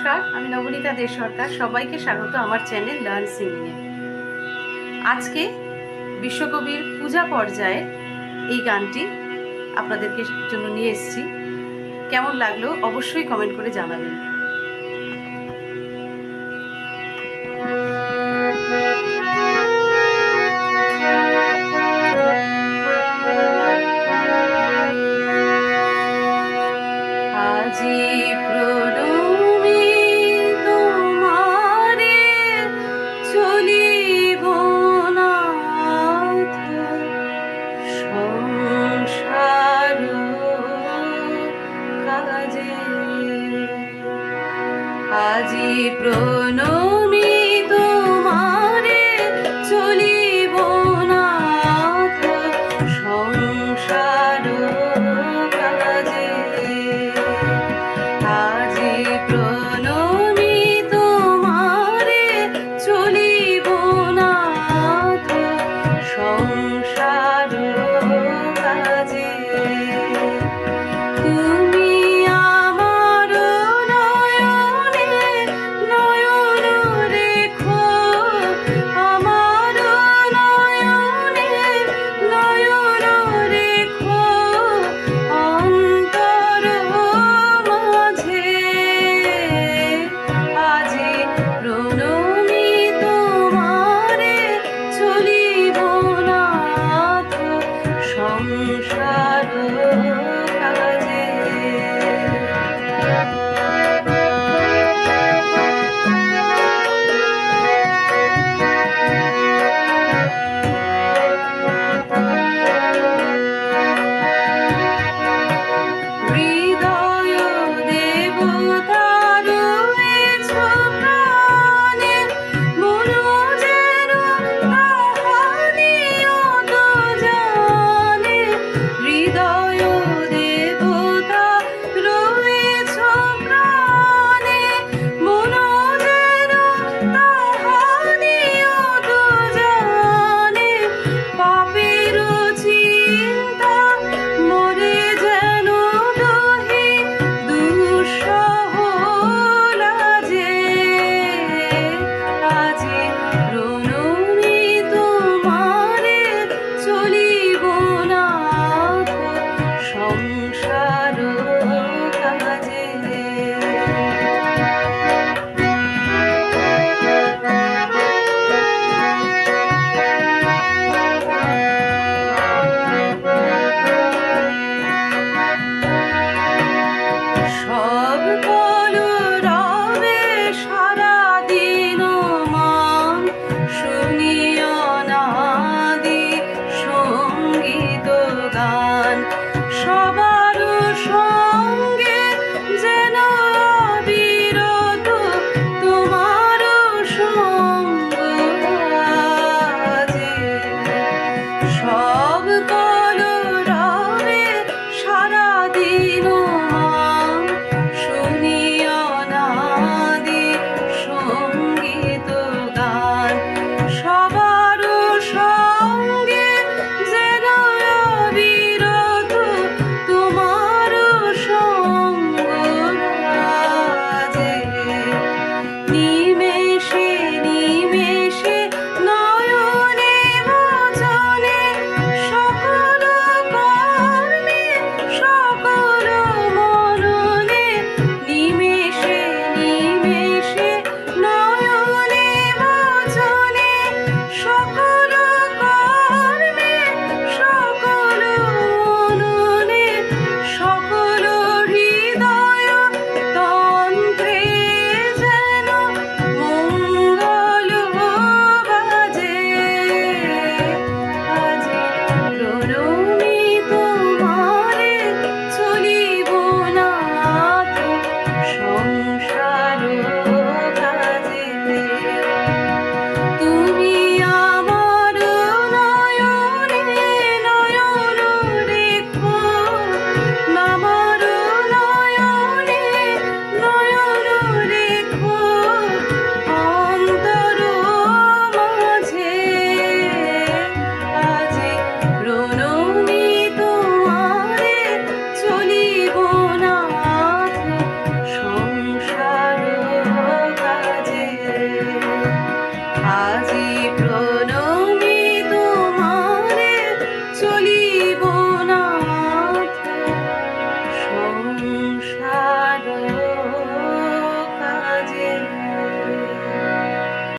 নমস্কার, আমি নবনীতা দে সরকার। সবাইকে স্বাগত আমার চ্যানেল লার্ন সিঙ্গিংয়ে। আজকে বিশ্বকবির পূজা পর্যায়ে এই গানটি আপনাদেরকে জন্য নিয়ে এসেছি। কেমন লাগল অবশ্যই কমেন্ট করে জানাবেন। কাজে আজি প্রণমী সবার